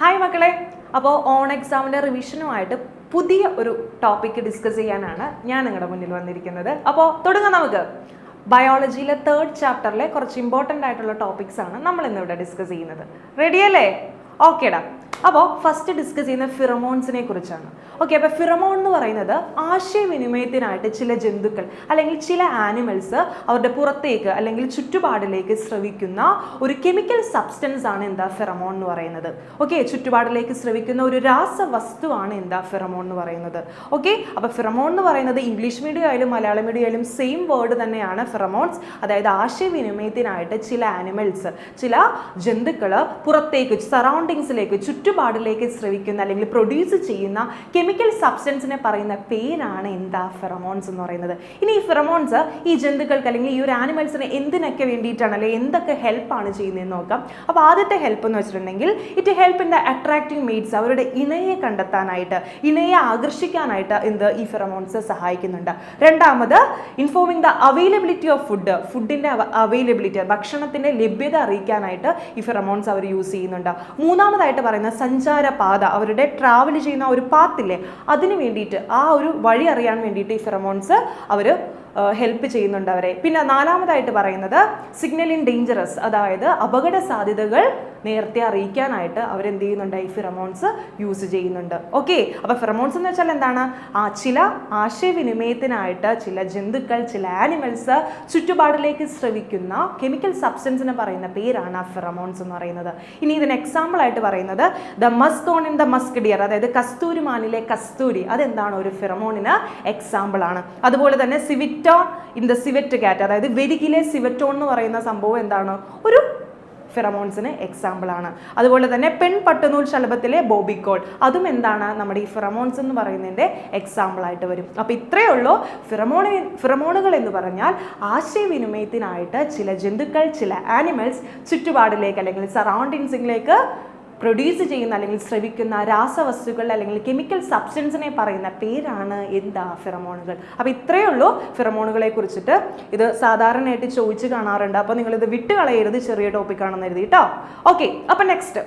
Hi മക്കളെ. അപ്പോൾ on എക്സാമിന്റെ റിവിഷനുമായിട്ട് പുതിയ ഒരു ടോപ്പിക്ക് ഡിസ്കസ് ചെയ്യാനാണ് ഞാൻ നിങ്ങളുടെ മുന്നിൽ വന്നിരിക്കുന്നത്. അപ്പോൾ തുടങ്ങാം നമുക്ക്. ബയോളജിയിലെ തേർഡ് ചാപ്റ്ററിലെ കുറച്ച് ഇമ്പോർട്ടന്റ് ആയിട്ടുള്ള ടോപ്പിക്സ് ആണ് നമ്മൾ ഇന്നിവിടെ ഡിസ്കസ് ചെയ്യുന്നത്. റെഡിയല്ലേ ഓക്കേടാ അപ്പോൾ ഫസ്റ്റ് ഡിസ്കസ് ചെയ്യുന്ന ഫിറമോൺസിനെ കുറിച്ചാണ്. ഓക്കെ അപ്പോൾ ഫിറമോൺ എന്ന് പറയുന്നത് ആശയവിനിമയത്തിനായിട്ട് ചില ജന്തുക്കൾ അല്ലെങ്കിൽ ചില ആനിമൽസ് അവരുടെ പുറത്തേക്ക് അല്ലെങ്കിൽ ചുറ്റുപാടിലേക്ക് ശ്രവിക്കുന്ന ഒരു കെമിക്കൽ സബ്സ്റ്റൻസ് ആണ് എന്താ ഫിറമോൺ എന്ന് പറയുന്നത്. ഓക്കെ ചുറ്റുപാടിലേക്ക് ശ്രവിക്കുന്ന ഒരു രാസവസ്തുവാണ് എന്താ ഫിറമോൺ എന്ന് പറയുന്നത്. ഓക്കെ അപ്പോൾ ഫിറമോൺ എന്ന് പറയുന്നത് ഇംഗ്ലീഷ് മീഡിയം ആയാലും മലയാളം മീഡിയം ആയാലും സെയിം വേർഡ് തന്നെയാണ് ഫിറമോൺസ് അതായത് ആശയവിനിമയത്തിനായിട്ട് ചില ആനിമൽസ് ചില ജന്തുക്കൾ പുറത്തേക്ക് സറൗണ്ടിങ്സിലേക്ക് ചുറ്റുപാടിലേക്ക് ശ്രവിക്കുന്ന അല്ലെങ്കിൽ പ്രൊഡ്യൂസ് ചെയ്യുന്ന കെമിക്കൽ സബ്സ്റ്റൻസിനെ പറയുന്ന പേരാണ് എന്താ ഫെറമോൺസ് എന്ന് പറയുന്നത്. ഇനി ഈ ഫെറമോൺസ് ഈ ജന്തുക്കൾക്ക് അല്ലെങ്കിൽ ഈ ഒരു ആനിമൽസിന് എന്തിനൊക്കെ വേണ്ടിയിട്ടാണ് അല്ലെങ്കിൽ എന്തൊക്കെ ഹെൽപ്പാണ് ചെയ്യുന്നതെന്ന് നോക്കാം. അപ്പോൾ ആദ്യത്തെ ഹെൽപ്പ് എന്ന് വെച്ചിട്ടുണ്ടെങ്കിൽ it help in the attracting mates അവരുടെ ഇണയെ കണ്ടെത്താനായിട്ട് ഇണയെ ആകർഷിക്കാനായിട്ട് എന്ത് ഈ ഫെറമോൺസ് സഹായിക്കുന്നുണ്ട്. രണ്ടാമത് informing the availability of food ഫുഡിന്റെ അവൈലബിലിറ്റി ഭക്ഷണത്തിന്റെ ലഭ്യത അറിയിക്കാനായിട്ട് ഈ ഫെറമോൺസ് അവർ യൂസ് ചെയ്യുന്നുണ്ട്. മൂന്നാമതായിട്ട് പറയുന്ന സഞ്ചാരപാത അവരുടെ ട്രാവൽ ചെയ്യുന്ന ഒരു പാത്തില്ലേ അതിന് വേണ്ടിയിട്ട് ആ ഒരു വഴി അറിയാൻ വേണ്ടിയിട്ട് ഈ ഫെറമോൺസ് അവർ ഹെൽപ്പ് ചെയ്യുന്നുണ്ട് അവരെ. പിന്നെ നാലാമതായിട്ട് പറയുന്നത് സിഗ്നൽ ഇൻ ഡേഞ്ചറസ് അതായത് അപകട സാധ്യതകൾ നേരത്തെ അറിയിക്കാനായിട്ട് അവരെന്ത് ചെയ്യുന്നുണ്ട്? ഈ ഫിറമോൺസ് യൂസ് ചെയ്യുന്നുണ്ട്. ഓക്കെ അപ്പോൾ ഫിറമോൺസ് എന്ന് വെച്ചാൽ എന്താണ്? ആ ചില ആശയവിനിമയത്തിനായിട്ട് ചില ജന്തുക്കൾ ചില ആനിമൽസ് ചുറ്റുപാടിലേക്ക് ശ്രവിക്കുന്ന കെമിക്കൽ സബ്സ്റ്റൻസിന് പറയുന്ന പേരാണ് ഫിറമോൺസ് എന്ന് പറയുന്നത്. ഇനി ഇതിന് എക്സാമ്പിൾ ആയിട്ട് പറയുന്നത് the musk on in the musk deer അതായത് കസ്തൂരിമാനിലെ കസ്തൂരി അതെന്താണ്? ഒരു ഫിറമോണിന് എക്സാമ്പിൾ ആണ്. അതുപോലെ തന്നെ സിവിറ്റോൺ ഇൻ ദ സിവറ്റ് കാറ്റ് അതായത് വെരികിലെ സിവറ്റോൺ എന്ന് പറയുന്ന സംഭവം എന്താണ്? ഒരു ഫിറമോൺസിന് എക്സാമ്പിൾ ആണ്. അതുപോലെ തന്നെ പെൺ പട്ടുനൂൽ ശലഭത്തിലെ ബോബിക്കോൾ അതും എന്താണ്? നമ്മുടെ ഈ ഫിറമോൺസ് എന്ന് പറയുന്നതിന്റെ എക്സാമ്പിൾ ആയിട്ട് വരും. അപ്പോൾ ഇത്രയേ ഉള്ളൂ. ഫിറമോണി ഫിറമോണുകൾ എന്ന് പറഞ്ഞാൽ ആശയവിനിമയത്തിനായിട്ട് ചില ജന്തുക്കൾ ചില ആനിമൽസ് ചുറ്റുപാടിലേക്ക് അല്ലെങ്കിൽ സറൗണ്ടിങ്സിലേക്ക് പ്രൊഡ്യൂസ് ചെയ്യുന്ന അല്ലെങ്കിൽ സ്രവിക്കുന്ന രാസവസ്തുക്കൾ അല്ലെങ്കിൽ കെമിക്കൽ സബ്സ്റ്റൻസിനെ പറയുന്ന പേരാണ് എന്താ ഫിറമോണുകൾ അപ്പോൾ ഇത്രയേ ഉള്ളൂ ഫിറമോണുകളെ കുറിച്ചിട്ട്. ഇത് സാധാരണയായിട്ട് ചോദിച്ച് കാണാറുണ്ട്. അപ്പോൾ നിങ്ങളിത് വിട്ട് കളയരുത് ചെറിയ ടോപ്പിക്കാണെന്ന് എഴുതി കേട്ടോ ഓക്കെ അപ്പോൾ നെക്സ്റ്റ്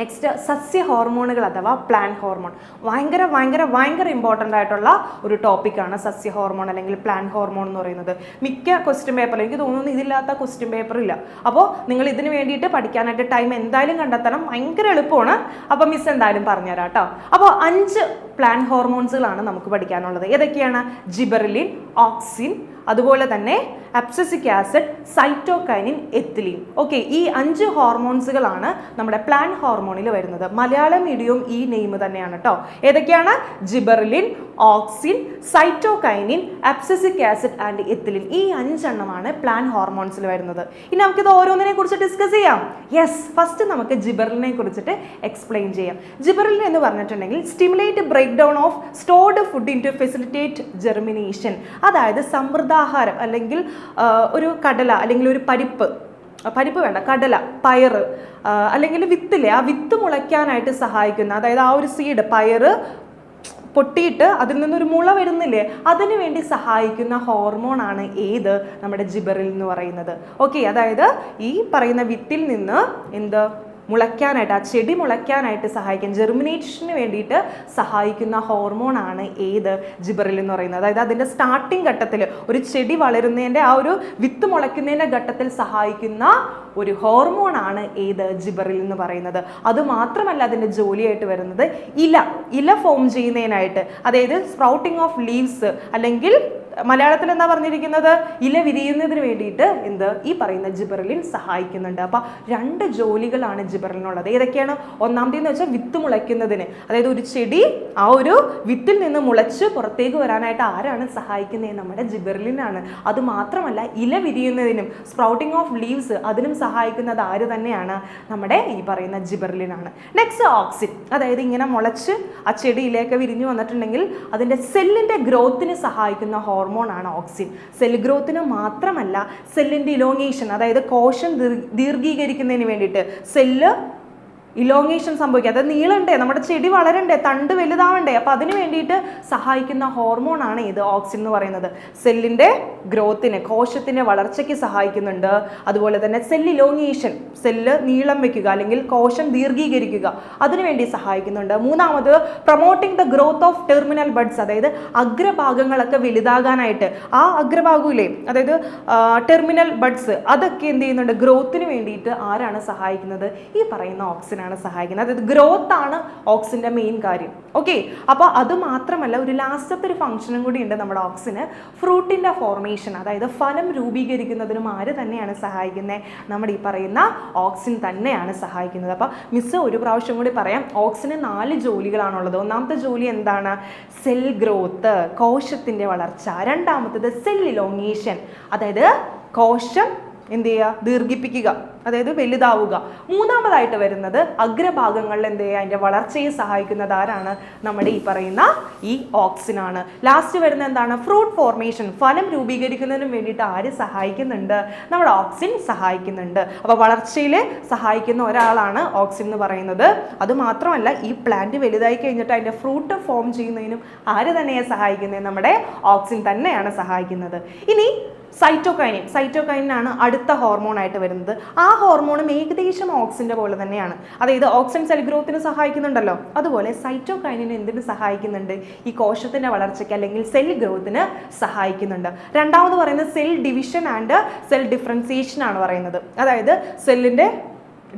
നെക്സ്റ്റ് സസ്യ ഹോർമോണുകൾ അഥവാ പ്ലാൻ ഹോർമോൺ ഭയങ്കര ഭയങ്കര ഭയങ്കര ഇമ്പോർട്ടന്റ് ആയിട്ടുള്ള ഒരു ടോപ്പിക്കാണ് സസ്യ ഹോർമോൺ അല്ലെങ്കിൽ പ്ലാൻ ഹോർമോൺ എന്ന് പറയുന്നത്. മിക്ക ക്വസ്റ്റ്യൻ പേപ്പറിൽ എനിക്ക് തോന്നുന്നു ഇതില്ലാത്ത ക്വസ്റ്റ്യൻ പേപ്പർ ഇല്ല. അപ്പോൾ നിങ്ങൾ ഇതിന് വേണ്ടിയിട്ട് പഠിക്കാനായിട്ട് ടൈം എന്തായാലും കണ്ടെത്തണം. ഭയങ്കര എളുപ്പമാണ്. അപ്പോൾ മിസ് എന്തായാലും പറഞ്ഞുതരാം കേട്ടോ. അപ്പോൾ അഞ്ച് പ്ലാൻ ഹോർമോൺസുകളാണ് നമുക്ക് പഠിക്കാനുള്ളത്. ഏതൊക്കെയാണ്? ജിബറലിൻ ഓക്സിൻ അതുപോലെ തന്നെ abscisic acid cytokinin ethylene. Okay ഈ അഞ്ച് ഹോർമോൺസുകളാണ് നമ്മുടെ പ്ലാൻ ഹോർമോണിൽ വരുന്നത്. മലയാള മീഡിയം ഈ നെയിം തന്നെയാണ് കേട്ടോ ഏതൊക്കെയാണ്? Gibberellin auxin cytokinin abscisic acid and ethylene. ഈ അഞ്ചെണ്ണമാണ് പ്ലാൻ ഹോർമോൺസിൽ വരുന്നത്. ഇനി നമുക്കിത് ഓരോന്നിനെ കുറിച്ച് ഡിസ്കസ് ചെയ്യാം. യെസ് ഫസ്റ്റ് നമുക്ക് ജിബറലിനെ കുറിച്ചിട്ട് എക്സ്പ്ലെയിൻ ചെയ്യാം. ജിബറലിൻ എന്ന് പറഞ്ഞിട്ടുണ്ടെങ്കിൽ stimulate break down of stored food into facilitate germination അതായത് സമൃദ്ധാഹാരം അല്ലെങ്കിൽ ഒരു കടല അല്ലെങ്കിൽ ഒരു പരിപ്പ്. പരിപ്പ് വേണ്ട കടല പയർ അല്ലെങ്കിൽ വിത്തില്ലേ ആ വിത്ത് മുളയ്ക്കാനായിട്ട് സഹായിക്കുന്ന അതായത് ആ ഒരു സീഡ് പയർ പൊട്ടിയിട്ട് അതിൽ നിന്നൊരു മുള വരുന്നില്ലേ അതിനു വേണ്ടി സഹായിക്കുന്ന ഹോർമോൺ ആണ് ഏത്? നമ്മുടെ ജിബറിൽ എന്ന് പറയുന്നത്. ഓക്കെ അതായത് ഈ പറയുന്ന വിത്തിൽ നിന്ന് എന്ത്? മുളയ്ക്കാനായിട്ട് ആ ചെടി മുളയ്ക്കാനായിട്ട് സഹായിക്കാൻ ജെർമിനേഷന് വേണ്ടിയിട്ട് സഹായിക്കുന്ന ഹോർമോൺ ആണ് ഏത്? ജിബറിൽ എന്ന് പറയുന്നത്. അതായത് അതിന്റെ സ്റ്റാർട്ടിംഗ് ഘട്ടത്തിൽ ഒരു ചെടി വളരുന്നതിന്റെ ആ ഒരു വിത്ത് മുളയ്ക്കുന്നതിന്റെ ഘട്ടത്തിൽ സഹായിക്കുന്ന ഒരു ഹോർമോൺ ആണ് ഏത്? ജിബറിൽ എന്ന് പറയുന്നത്. അത് മാത്രമല്ല അതിന്റെ ജോലിയായിട്ട് വരുന്നത് ഇല. ഇല ഫോം ചെയ്യുന്നതിനായിട്ട്. അതായത് സ്പ്രൗട്ടിങ് ഓഫ് ലീവ്സ് അല്ലെങ്കിൽ മലയാളത്തിൽ എന്താ പറഞ്ഞിരിക്കുന്നത്? ഇല വിരിയുന്നതിന് വേണ്ടിയിട്ട് എന്ത്? ഈ പറയുന്ന ജിബറലിൻ സഹായിക്കുന്നുണ്ട്. അപ്പോൾ രണ്ട് ജോലികളാണ് ജിബറലിനുള്ളത്. ഏതൊക്കെയാണ്? ഒന്നാമത്തേന്ന് വെച്ചാൽ വിത്ത് മുളയ്ക്കുന്നതിന്. അതായത് ഒരു ചെടി ആ ഒരു വിത്തിൽ നിന്ന് മുളച്ച് പുറത്തേക്ക് വരാനായിട്ട് ആരാണ് സഹായിക്കുന്നത് നമ്മുടെ ജിബറലിനാണ്. അത് മാത്രമല്ല ഇല വിരിയുന്നതിനും സ്പ്രൗട്ടിംഗ് ഓഫ് ലീവ്സ് അതിനും സഹായിക്കുന്നത് ആര് തന്നെയാണ്? നമ്മുടെ ഈ പറയുന്ന ജിബറലിനാണ്. നെക്സ്റ്റ് ഓക്സിൻ അതായത് ഇങ്ങനെ മുളച്ച് ആ ചെടിയിലേക്ക് വിരിഞ്ഞു വന്നിട്ടുണ്ടെങ്കിൽ അതിന്റെ സെല്ലിന്റെ ഗ്രോത്തിന് സഹായിക്കുന്ന ഹോർമോൺ ആണ് ഓക്സിൻ. സെൽ ഗ്രോത്തിന് മാത്രമല്ല സെല്ലിന്റെ ഇലോങ്ങേഷൻ അതായത് കോശം ദീർ- ദീർഘീകരിക്കുന്നതിന് വേണ്ടിയിട്ട് സെല്ല് ഇലോങ്ങേഷൻ സംഭവിക്കുക അതായത് നീളണ്ടേ നമ്മുടെ ചെടി വളരണ്ടേ തണ്ട് വലുതാവണ്ടേ. അപ്പോൾ അതിന് വേണ്ടിയിട്ട് സഹായിക്കുന്ന ഹോർമോൺ ആണ് ഇത് ഓക്സിൻ എന്ന് പറയുന്നത്. സെല്ലിന്റെ ഗ്രോത്തിന് കോശത്തിന്റെ വളർച്ചയ്ക്ക് സഹായിക്കുന്നുണ്ട്. അതുപോലെ തന്നെ സെൽ ഇലോങ്ങേഷൻ സെല്ല് നീളം വെക്കുക അല്ലെങ്കിൽ കോശം ദീർഘീകരിക്കുക അതിനുവേണ്ടി സഹായിക്കുന്നുണ്ട്. മൂന്നാമത് promoting the growth of terminal buds അതായത് അഗ്രഭാഗങ്ങളൊക്കെ വലുതാകാനായിട്ട്. ആ അഗ്രഭാഗമില്ലേ അതായത് ടെർമിനൽ ബഡ്സ് അതൊക്കെ എന്ത് ചെയ്യുന്നുണ്ട്? ഗ്രോത്തിന് വേണ്ടിയിട്ട് ആരാണ് സഹായിക്കുന്നത്? ഈ പറയുന്ന ഓക്സിനാണ്. സഹായിക്കുന്നത്. അതായത് ഗ്രോത്ത് ആണ് ഓക്സിന്റെ മെയിൻ കാര്യം. ഓക്കെ അപ്പോൾ അത് മാത്രമല്ല ഒരു ലാസ്റ്റത്തെ ഒരു ഫംഗ്ഷനും കൂടി ഉണ്ട് നമ്മുടെ ഓക്സിന്. ഫ്രൂട്ടിന്റെ ഫോർമേഷൻ അതായത് ഫലം രൂപീകരിക്കുന്നതിനും ആര് തന്നെയാണ് സഹായിക്കുന്നത് നമ്മുടെ ഈ പറയുന്ന ഓക്സിൻ തന്നെയാണ് സഹായിക്കുന്നത്. അപ്പോൾ മിസ് ഒരു പ്രാവശ്യം കൂടി പറയാം. ഓക്സിന് നാല് ജോലികളാണുള്ളത്. ഒന്നാമത്തെ ജോലി എന്താണ്? സെൽ ഗ്രോത്ത് കോശത്തിന്റെ വളർച്ച. രണ്ടാമത്തത് സെൽ ഇലോങ്ങേഷൻ അതായത് കോശം എന്ത് ചെയ്യുക? ദീർഘിപ്പിക്കുക. അതായത് വലുതാവുക. മൂന്നാമതായിട്ട് വരുന്നത് അഗ്രഭാഗങ്ങളിൽ എന്ത് ചെയ്യുക? അതിന്റെ വളർച്ചയെ സഹായിക്കുന്നത് ആരാണ്? നമ്മുടെ ഈ പറയുന്ന ഈ ഓക്സിനാണ്. ലാസ്റ്റ് വരുന്ന എന്താണ്? Fruit formation. ഫലം രൂപീകരിക്കുന്നതിനും വേണ്ടിയിട്ട് ആര് സഹായിക്കുന്നുണ്ട്? നമ്മുടെ ഓക്സിൻ സഹായിക്കുന്നുണ്ട്. അപ്പോൾ വളർച്ചയിൽ സഹായിക്കുന്ന ഒരാളാണ് ഓക്സിൻ എന്ന് പറയുന്നത്. അതുമാത്രമല്ല ഈ പ്ലാന്റ് വലുതായി കഴിഞ്ഞിട്ട് അതിന്റെ ഫ്രൂട്ട് ഫോം ചെയ്യുന്നതിനും ആര് തന്നെയാണ് സഹായിക്കുന്നത് നമ്മുടെ ഓക്സിൻ തന്നെയാണ് സഹായിക്കുന്നത്. ഇനി സൈറ്റോകൈനിൻ സൈറ്റോകൈനാണ് അടുത്ത ഹോർമോൺ ആയിട്ട് വരുന്നത്. ആ ഹോർമോണും ഏകദേശം ഓക്സിന്റെ പോലെ തന്നെയാണ്. അതായത് ഓക്സിൻ സെൽ ഗ്രോത്തിന് സഹായിക്കുന്നുണ്ടല്ലോ. അതുപോലെ സൈറ്റോകൈനിൻ എന്തിനു സഹായിക്കുന്നുണ്ട്? ഈ കോശത്തിന്റെ വളർച്ചയ്ക്ക് അല്ലെങ്കിൽ സെൽ ഗ്രോത്തിന് സഹായിക്കുന്നുണ്ട്. രണ്ടാമത് പറയുന്നത് cell division and cell differentiation ആണ് പറയുന്നത്. അതായത് സെല്ലിന്റെ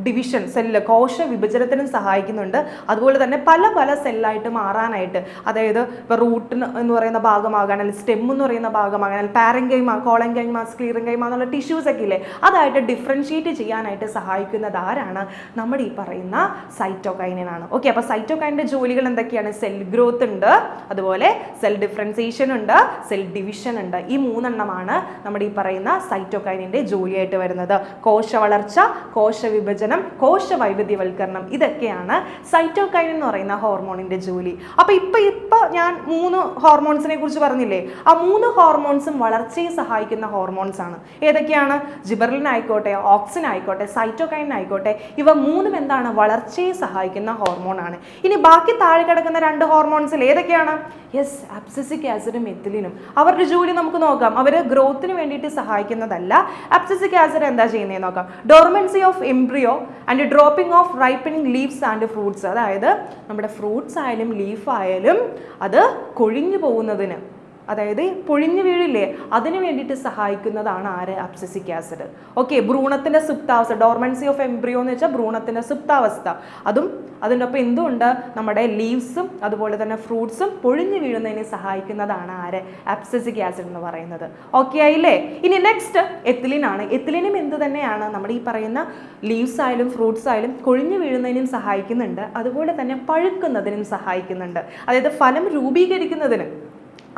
ഡിവിഷൻ സെല്ല് കോശ വിഭജനത്തിനും സഹായിക്കുന്നുണ്ട്. അതുപോലെ തന്നെ പല പല സെല്ലായിട്ട് മാറാനായിട്ട് അതായത് ഇപ്പോൾ റൂട്ടിന് എന്ന് പറയുന്ന ഭാഗമാകാൻ അല്ലെങ്കിൽ സ്റ്റെം എന്ന് പറയുന്ന ഭാഗമാകാൻ അല്ലെങ്കിൽ പാരങ്കൈമ കോളങ്കൈമ സ്ക്ലീറങ്കൈമ എന്നുള്ള ടിഷ്യൂസ് ഒക്കെ ഇല്ലേ അതായിട്ട് ഡിഫറൻഷിയേറ്റ് ചെയ്യാനായിട്ട് സഹായിക്കുന്നത് ആരാണ്? നമ്മുടെ ഈ പറയുന്ന സൈറ്റോകൈനാണ് ഓക്കെ അപ്പോൾ സൈറ്റോകൈന്റെ ജോലികൾ എന്തൊക്കെയാണ്? സെൽ ഗ്രോത്ത് ഉണ്ട് അതുപോലെ സെൽ ഡിഫറൻസിയേഷൻ ഉണ്ട് സെൽ ഡിവിഷൻ ഉണ്ട്. ഈ മൂന്നെണ്ണമാണ് നമ്മുടെ ഈ പറയുന്ന സൈറ്റോകൈനിന്റെ ജോലിയായിട്ട് വരുന്നത്. കോശ വളർച്ച കോശ വിഭജനം കോശ വൈവിധ്യവൽക്കരണം ഇതൊക്കെയാണ് സൈറ്റോകൈൻ എന്ന് പറയുന്ന ഹോർമോണിന്റെ ജോലി. അപ്പോൾ ഇപ്പോൾ ഇപ്പോൾ ഞാൻ മൂന്ന് ഹോർമോൺസിനെ കുറിച്ച് പറഞ്ഞില്ലേ? ആ മൂന്ന് ഹോർമോൺസും വളർച്ചയെ സഹായിക്കുന്ന ഹോർമോൺസ് ആണ്. ഏതൊക്കെയാണ്? ജിബർലിൻ ആയിക്കോട്ടെ ഓക്സിൻ ആയിക്കോട്ടെ സൈറ്റോകൈൻ ആയിക്കോട്ടെ ഇവ മൂന്നും എന്താണ്? വളർച്ചയെ സഹായിക്കുന്ന ഹോർമോൺ ആണ്. ഇനി ബാക്കി താഴെ കിടക്കുന്ന രണ്ട് ഹോർമോൺസിൽ ഏതൊക്കെയാണ്? യെസ് അബ്സസിക് ആസിഡും എത്തിലിനും. അവരുടെ ജോലി നമുക്ക് നോക്കാം. അവർ ഗ്രോത്തിന് വേണ്ടിയിട്ട് സഹായിക്കുന്നതല്ല. അബ്സസിക് ആസിഡ് എന്താ ചെയ്യുന്നത് നോക്കാം. Dormancy of embryo and dropping of ripening leaves and fruits അതായത് നമ്മുടെ ഫ്രൂട്ട്സ് ആയാലും ലീഫ് ആയാലും അത് കൊഴിഞ്ഞു പോകുന്നതിന്. അതായത് പൊഴിഞ്ഞു വീഴില്ലേ അതിന് വേണ്ടിയിട്ട് സഹായിക്കുന്നതാണ് ആര്? Abscisic acid. ഓക്കെ ഭ്രൂണത്തിന്റെ സുപ്താവസ്ഥ ഡോർമൻസി ഓഫ് എംബ്രിയോ എന്ന് വെച്ചാൽ ഭ്രൂണത്തിന്റെ സുപ്താവസ്ഥ. അതും അതിന്റെ ഒപ്പം എന്തുകൊണ്ട് നമ്മുടെ ലീവ്സും അതുപോലെ തന്നെ ഫ്രൂട്ട്സും പൊഴിഞ്ഞു വീഴുന്നതിനെ സഹായിക്കുന്നതാണ് ആര്? അബ്സസിക് ആസിഡ് എന്ന് പറയുന്നത്. ഓക്കെ ആയില്ലേ? ഇനി നെക്സ്റ്റ് എത്തിലിൻ ആണ്. എത്തിലിനും എന്ത് തന്നെയാണ്? നമ്മൾ ഈ പറയുന്ന ലീവ്സ് ആയാലും ഫ്രൂട്ട്സ് ആയാലും കൊഴിഞ്ഞു വീഴുന്നതിനും സഹായിക്കുന്നുണ്ട്. അതുപോലെ തന്നെ പഴുക്കുന്നതിനും സഹായിക്കുന്നുണ്ട്. അതായത് ഫലം രൂപീകരിക്കുന്നതിന്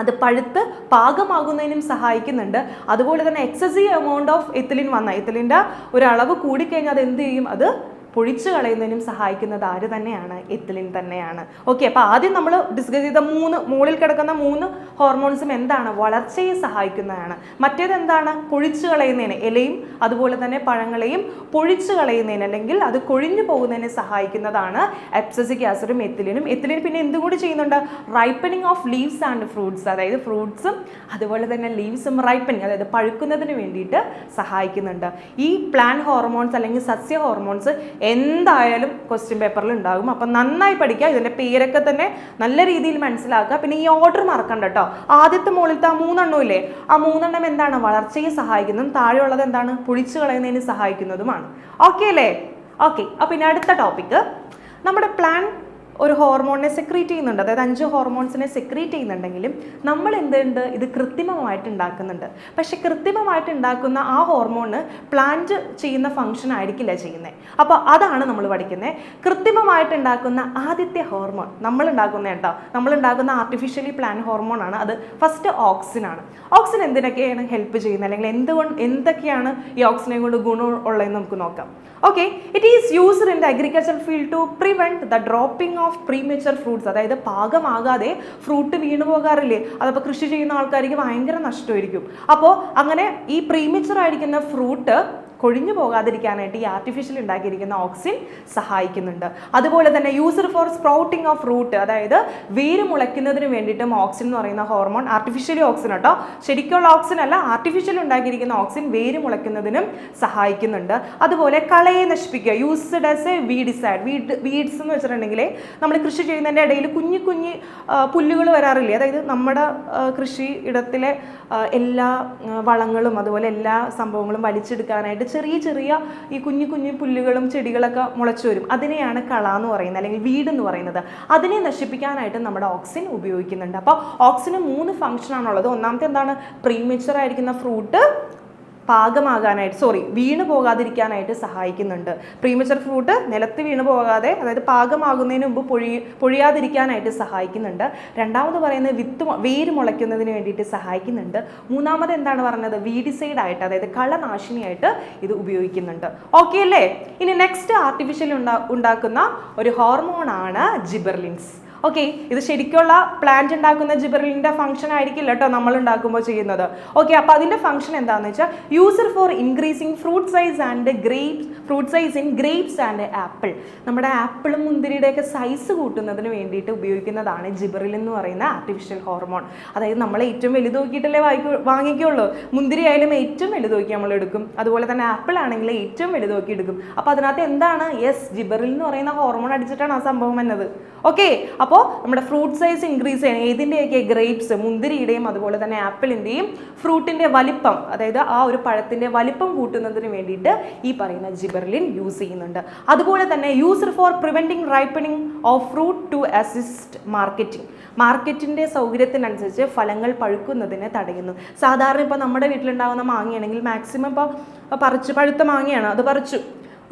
അത് പഴുത്ത് പാകമാകുന്നതിനും സഹായിക്കുന്നുണ്ട്. അതുപോലെ തന്നെ എക്സസീവ് എമൗണ്ട് ഓഫ് എത്തിലിൻ വന്ന എത്തിലിന്റെ ഒരു അളവ് കൂടിക്കഴിഞ്ഞാൽ അത് എന്ത് ചെയ്യും? അത് പൊഴിച്ചു കളയുന്നതിനും സഹായിക്കുന്നത് ആര് തന്നെയാണ്? എത്തിലിൻ തന്നെയാണ്. ഓക്കെ അപ്പോൾ ആദ്യം നമ്മൾ ഡിസ്കസ് ചെയ്ത മൂന്ന് മുകളിൽ കിടക്കുന്ന മൂന്ന് ഹോർമോൺസും എന്താണ്? വളർച്ചയെ സഹായിക്കുന്നതാണ്. മറ്റേത് എന്താണ്? പൊഴിച്ചു കളയുന്നതിന് ഇലയും അതുപോലെ തന്നെ പഴങ്ങളെയും പൊഴിച്ചു കളയുന്നതിന് അല്ലെങ്കിൽ അത് കൊഴിഞ്ഞു പോകുന്നതിന് സഹായിക്കുന്നതാണ് എപ്സസിക് ആസിഡും എത്തിലിനും. എത്തിലിൻ പിന്നെ എന്തുകൂടി ചെയ്യുന്നുണ്ട്? Ripening of leaves and fruits അതായത് ഫ്രൂട്ട്സും അതുപോലെ തന്നെ ലീവ്സും റൈപ്പനിങ് അതായത് പഴുക്കുന്നതിന് വേണ്ടിയിട്ട് സഹായിക്കുന്നുണ്ട്. ഈ പ്ലാൻ ഹോർമോൺസ് അല്ലെങ്കിൽ സസ്യ ഹോർമോൺസ് എന്തായാലും ക്വസ്റ്റ്യൻ പേപ്പറിൽ ഉണ്ടാകും. അപ്പം നന്നായി പഠിക്കുക ഇതിന്റെ പേരൊക്കെ തന്നെ നല്ല രീതിയിൽ മനസ്സിലാക്കുക. പിന്നെ ഈ ഓർഡർ മറക്കണ്ട കേട്ടോ. ആദ്യത്തെ മുകളിലത്തെ ആ മൂന്നെണ്ണം ഇല്ലേ? ആ മൂന്നെണ്ണം എന്താണ്? വളർച്ചയെ സഹായിക്കുന്നതും താഴെയുള്ളത് എന്താണ്? പൊളിച്ചു കളയുന്നതിന് സഹായിക്കുന്നതുമാണ്. ഓക്കെ അല്ലേ? ഓക്കെ അപ്പം ഇനി അടുത്ത ടോപ്പിക്ക് നമ്മുടെ പ്ലാൻ ഒരു ഹോർമോണിനെ സെക്രീറ്റ് ചെയ്യുന്നുണ്ട്. അതായത് അഞ്ച് ഹോർമോൺസിനെ സെക്രീറ്റ് ചെയ്യുന്നുണ്ടെങ്കിലും നമ്മൾ എന്തുണ്ട് ഇത് കൃത്രിമമായിട്ട് ഉണ്ടാക്കുന്നുണ്ട്. പക്ഷേ കൃത്രിമമായിട്ട് ഉണ്ടാക്കുന്ന ആ ഹോർമോണ് പ്ലാന്റ് ചെയ്യുന്ന ഫംഗ്ഷൻ ആയിരിക്കില്ല ചെയ്യുന്നത് അപ്പോൾ അതാണ് നമ്മൾ പഠിക്കുന്നത് കൃത്രിമമായിട്ട് ഉണ്ടാക്കുന്ന ആദ്യത്തെ ഹോർമോൺ നമ്മൾ ഉണ്ടാക്കുന്ന കേട്ടോ. നമ്മൾ ഉണ്ടാക്കുന്ന ആർട്ടിഫിഷ്യലി പ്ലാൻ ഹോർമോൺ ആണ്. അത് ഫസ്റ്റ് ഓക്സിൻ ആണ്. ഓക്സിൻ എന്തിനൊക്കെയാണ് ഹെൽപ്പ് ചെയ്യുന്നത്? അല്ലെങ്കിൽ എന്തുകൊണ്ട് എന്തൊക്കെയാണ് ഈ ഓക്സിനെ കൊണ്ട് ഗുണം ഉള്ളതെന്ന് നമുക്ക് നോക്കാം. Okay it is used in the agriculture field to prevent the dropping of premature fruits അതായത് പാകമാകാതെ ഫ്രൂട്ട് വീണു പോകാറില്ലേ? അതപ്പോൾ കൃഷി ചെയ്യുന്ന ആൾക്കാർക്ക് ഭയങ്കര നഷ്ടമായിരിക്കും. അപ്പോൾ അങ്ങനെ ഈ പ്രീമേച്ചർ ആയിരിക്കുന്ന ഫ്രൂട്ട് കൊഴിഞ്ഞു പോകാതിരിക്കാനായിട്ട് ഈ ആർട്ടിഫിഷ്യൽ ഉണ്ടാക്കിയിരിക്കുന്ന ഓക്സിൻ സഹായിക്കുന്നുണ്ട്. അതുപോലെ തന്നെ used for sprouting of root അതായത് വേര് മുളയ്ക്കുന്നതിന് വേണ്ടിയിട്ടും ഓക്സിൻ എന്ന് പറയുന്ന ഹോർമോൺ ആർട്ടിഫിഷ്യലി ഓക്സിൻ കേട്ടോ ശരിക്കുള്ള ഓക്സിൻ അല്ല ആർട്ടിഫിഷ്യൽ ഉണ്ടാക്കിയിരിക്കുന്ന ഓക്സിൻ വേര് മുളയ്ക്കുന്നതിനും സഹായിക്കുന്നുണ്ട്. അതുപോലെ കളയെ നശിപ്പിക്കുക used as a weedicide weed weeds എന്ന് വെച്ചിട്ടുണ്ടെങ്കിൽ നമ്മൾ കൃഷി ചെയ്യുന്നതിന്റെ ഇടയിൽ കുഞ്ഞു കുഞ്ഞു പുല്ലുകൾ വരാറില്ലേ? അതായത് നമ്മുടെ കൃഷി ഇടത്തിലെ എല്ലാ വളങ്ങളും അതുപോലെ എല്ലാ സംഭവങ്ങളും വലിച്ചെടുക്കാനായിട്ട് ചെറിയ ചെറിയ ഈ കുഞ്ഞു കുഞ്ഞു പുല്ലുകളും ചെടികളൊക്കെ മുളച്ചു വരും. അതിനെയാണ് കള എന്ന് പറയുന്നത് അല്ലെങ്കിൽ വീട് എന്ന് പറയുന്നത്. അതിനെ നശിപ്പിക്കാനായിട്ട് നമ്മുടെ ഓക്സിൻ ഉപയോഗിക്കുന്നുണ്ട്. അപ്പോൾ ഓക്സിന് മൂന്ന് ഫംഗ്ഷൻ ആണുള്ളത്. ഒന്നാമത്തെ എന്താണ്? പ്രീമേച്ചർ ആയിരിക്കുന്ന ഫ്രൂട്ട് പാകമാകാനായിട്ട് സോറി വീണ് പോകാതിരിക്കാനായിട്ട് സഹായിക്കുന്നുണ്ട്. പ്രീമച്ചർ ഫ്രൂട്ട് നിലത്ത് വീണ് പോകാതെ അതായത് പാകമാകുന്നതിന് മുമ്പ് പൊഴി പൊഴിയാതിരിക്കാനായിട്ട് സഹായിക്കുന്നുണ്ട്. രണ്ടാമത് പറയുന്നത് വിത്ത് വേര് മുളയ്ക്കുന്നതിന് വേണ്ടിയിട്ട് സഹായിക്കുന്നുണ്ട്. മൂന്നാമത് എന്താണ് പറഞ്ഞത്? വീഡിസൈഡ് ആയിട്ട് അതായത് കളനാശിനിയായിട്ട് ഇത് ഉപയോഗിക്കുന്നുണ്ട്. ഓക്കെ അല്ലേ? ഇനി നെക്സ്റ്റ് ആർട്ടിഫിഷ്യൽ ഉണ്ടാ ഉണ്ടാക്കുന്ന ഒരു ഹോർമോണാണ് ജിബർലിൻസ്. ഓക്കെ ഇത് ശരിക്കുള്ള പ്ലാന്റ് ഉണ്ടാക്കുന്ന ജിബറലിന്റെ ഫംഗ്ഷൻ ആയിരിക്കില്ല കേട്ടോ നമ്മൾ ഉണ്ടാക്കുമ്പോൾ ചെയ്യുന്നത്. ഓക്കെ അപ്പോൾ അതിന്റെ ഫംഗ്ഷൻ എന്താണെന്ന് വെച്ചാൽ used for increasing fruit size and grapes fruit size in grapes and apple നമ്മുടെ ആപ്പിളും മുന്തിരിയുടെയൊക്കെ സൈസ് കൂട്ടുന്നതിന് വേണ്ടിയിട്ട് ഉപയോഗിക്കുന്നതാണ് ജിബറിൽ എന്ന് പറയുന്ന ആർട്ടിഫിഷ്യൽ ഹോർമോൺ അതായത് നമ്മൾ ഏറ്റവും വലുത് നോക്കിയിട്ടല്ലേ വാങ്ങിക്കൂ വാങ്ങിക്കുള്ളൂ. മുന്തിരി ആയാലും ഏറ്റവും വലുത് നോക്കി നമ്മൾ എടുക്കും. അതുപോലെ തന്നെ ആപ്പിൾ ആണെങ്കിൽ ഏറ്റവും വലുത് നോക്കി എടുക്കും. അപ്പോൾ അതിനകത്ത് എന്താണ്? യെസ് ജിബറിൽ എന്ന് പറയുന്ന ഹോർമോൺ അടിച്ചിട്ടാണ് ആ സംഭവം വന്നത്. ഓക്കെ അപ്പോൾ നമ്മുടെ ഫ്രൂട്ട് സൈസ് ഇൻക്രീസ് ചെയ്യണം. ഏതിന്റെയൊക്കെ ഗ്രേപ്സ് മുന്തിരിയുടെയും അതുപോലെ തന്നെ ആപ്പിളിന്റെയും ഫ്രൂട്ടിന്റെ വലിപ്പം അതായത് ആ ഒരു പഴത്തിന്റെ വലിപ്പം കൂട്ടുന്നതിന് വേണ്ടിയിട്ട് ഈ പറയുന്ന ജിബർലിൻ യൂസ് ചെയ്യുന്നുണ്ട്. അതുപോലെ തന്നെ used for preventing ripening of fruit to assist marketing മാർക്കറ്റിന്റെ സൗകര്യത്തിനനുസരിച്ച് ഫലങ്ങൾ പഴുക്കുന്നതിനെ തടയുന്നു. സാധാരണ ഇപ്പോൾ നമ്മുടെ വീട്ടിലുണ്ടാകുന്ന മാങ്ങയാണെങ്കിൽ മാക്സിമം ഇപ്പോൾ പറിച്ചു പഴുത്ത മാങ്ങയാണ്. അത് പറിച്ചു.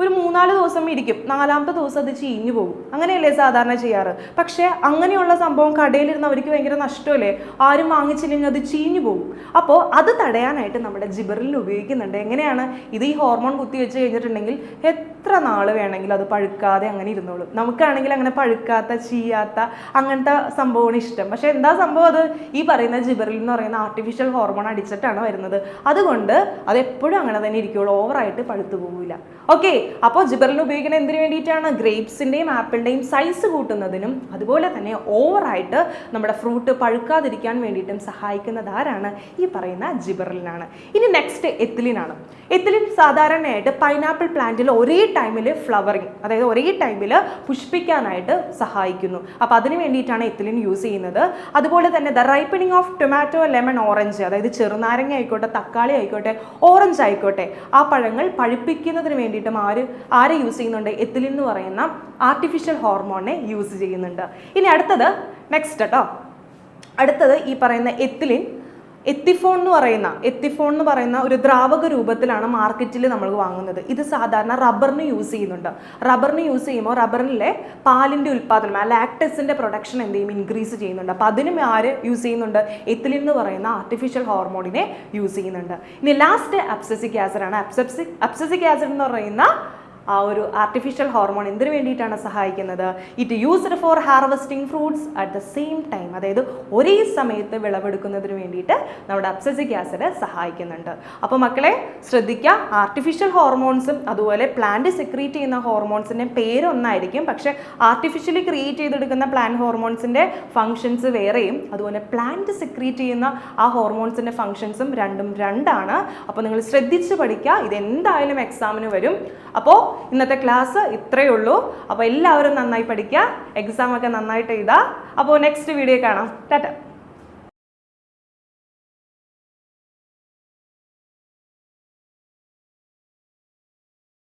ഒരു മൂന്നാൽ ദിവസം ഇരിക്കും. നാലാമത്തെ ദിവസം അത് ചീഞ്ഞു പോകും. അങ്ങനെയല്ലേ സാധാരണ ചെയ്യാറ്? പക്ഷേ അങ്ങനെയുള്ള സംഭവം കടയിലിരുന്ന് അവർക്ക് ഭയങ്കര നഷ്ടമല്ലേ? ആരും വാങ്ങിച്ചില്ലെങ്കിൽ അത് ചീഞ്ഞു പോകും. അപ്പോൾ അത് തടയാനായിട്ട് നമ്മുടെ ജിബറിൽ ഉപയോഗിക്കുന്നുണ്ട്. എങ്ങനെയാണ്? ഇത് ഈ ഹോർമോൺ കുത്തി വെച്ച് കഴിഞ്ഞിട്ടുണ്ടെങ്കിൽ എത്ര നാൾ വേണമെങ്കിലും അത് പഴുക്കാതെ അങ്ങനെ ഇരുന്നോളും. നമുക്കാണെങ്കിൽ അങ്ങനെ പഴുക്കാത്ത ചീയാത്ത അങ്ങനത്തെ സംഭവമാണ് ഇഷ്ടം. പക്ഷേ എന്താ സംഭവം അത്? ഈ പറയുന്ന ജിബറിൽ എന്ന് പറയുന്ന ആർട്ടിഫിഷ്യൽ ഹോർമോൺ അടിച്ചിട്ടാണ് വരുന്നത്. അതുകൊണ്ട് അത് എപ്പോഴും അങ്ങനെ തന്നെ ഇരിക്കുള്ളൂ. ഓവറായിട്ട് പഴുത്തു പോകില്ല ഓക്കെ അപ്പോൾ ജിബറിൽ ഉപയോഗിക്കുന്നത് എന്തിനു വേണ്ടിയിട്ടാണ്? ഗ്രേപ്സിന്റെയും ആപ്പിളിന്റെയും സൈസ് കൂട്ടുന്നതിനും അതുപോലെ തന്നെ ഓവറായിട്ട് നമ്മുടെ ഫ്രൂട്ട് പഴുക്കാതിരിക്കാൻ വേണ്ടിയിട്ടും സഹായിക്കുന്നത് ആരാണ്? ഈ പറയുന്ന ജിബറിലിനാണ്. ഇനി നെക്സ്റ്റ് എത്തിലിനാണ്. എത്തിലിൻ സാധാരണയായിട്ട് പൈനാപ്പിൾ പ്ലാന്റിൽ ഒരേ ടൈമിൽ ഫ്ലവറിങ് അതായത് ഒരേ ടൈമിൽ പുഷ്പിക്കാനായിട്ട് സഹായിക്കുന്നു. അപ്പോൾ അതിന് വേണ്ടിയിട്ടാണ് എത്തിലിൻ യൂസ് ചെയ്യുന്നത്. അതുപോലെ തന്നെ the ripening of tomato lemon orange അതായത് ചെറുനാരങ്ങ ആയിക്കോട്ടെ തക്കാളി ആയിക്കോട്ടെ ഓറഞ്ച് ആയിക്കോട്ടെ ആ പഴങ്ങൾ പഴുപ്പിക്കുന്നതിന് വേണ്ടിയിട്ടും ആര് ആരെ യൂസ് ചെയ്യുന്നുണ്ട്? എത്തിലിൻ എന്ന് പറയുന്ന ആർട്ടിഫിഷ്യൽ ഹോർമോണിനെ യൂസ് ചെയ്യുന്നുണ്ട്. ഇനി അടുത്തത് നെക്സ്റ്റ് കേട്ടോ അടുത്തത് ഈ പറയുന്ന എത്തിലിൻ എത്തിഫോൺ എന്ന് പറയുന്ന എത്തിഫോൺ എന്ന് പറയുന്ന ഒരു ദ്രാവക രൂപത്തിലാണ് മാർക്കറ്റിൽ നമ്മൾ വാങ്ങുന്നത്. ഇത് സാധാരണ റബ്ബറിന് യൂസ് ചെയ്യുന്നുണ്ട്. റബ്ബറിന് യൂസ് ചെയ്യുമ്പോൾ റബ്ബറിലെ പാലിന്റെ ഉൽപ്പാദനം ആ ലാക്ടസിന്റെ പ്രൊഡക്ഷൻ എന്ത് ചെയ്യും? ഇൻക്രീസ് ചെയ്യുന്നുണ്ട്. അപ്പോൾ അതിനും ആര് യൂസ് ചെയ്യുന്നുണ്ട്? എത്തിലിൻ എന്ന് പറയുന്ന ആർട്ടിഫിഷ്യൽ ഹോർമോണിനെ യൂസ് ചെയ്യുന്നുണ്ട്. ഇനി ലാസ്റ്റ് അപ്സസിക് ആസിഡാണ് അപ്സസിക് അപ്സസിക് ആസിഡ് എന്ന് പറയുന്ന ആ ഒരു ആർട്ടിഫിഷ്യൽ ഹോർമോൺ എന്തിനു വേണ്ടിയിട്ടാണ് സഹായിക്കുന്നത്? It used for harvesting fruits at the same time അതായത് ഒരേ സമയത്ത് വിളവെടുക്കുന്നതിന് വേണ്ടിയിട്ട് നമ്മുടെ അപ്സസിക് ആസിഡ് സഹായിക്കുന്നുണ്ട്. അപ്പോൾ മക്കളെ ശ്രദ്ധിക്കുക ആർട്ടിഫിഷ്യൽ ഹോർമോൺസും അതുപോലെ പ്ലാന്റ് സെക്രീറ്റ് ചെയ്യുന്ന ഹോർമോൺസിന്റെ പേരൊന്നായിരിക്കും. പക്ഷേ ആർട്ടിഫിഷ്യലി ക്രിയേറ്റ് ചെയ്തെടുക്കുന്ന പ്ലാന്റ് ഹോർമോൺസിന്റെ ഫങ്ഷൻസ് വേറെയും അതുപോലെ പ്ലാന്റ് സെക്രീറ്റ് ചെയ്യുന്ന ആ ഹോർമോൺസിന്റെ ഫങ്ഷൻസും രണ്ടും രണ്ടാണ്. അപ്പോൾ നിങ്ങൾ ശ്രദ്ധിച്ച് പഠിക്കുക ഇതെന്തായാലും എക്സാമിന് വരും. അപ്പോൾ ഇന്നത്തെ ക്ലാസ് ഇത്രയേ ഉള്ളൂ. അപ്പോൾ എല്ലാവരും നന്നായി പഠിക്കുക എക്സാമൊക്കെ നന്നായിട്ട് എഴുതുക. അപ്പോൾ നെക്സ്റ്റ് വീഡിയോ കാണാം. ടാറ്റ.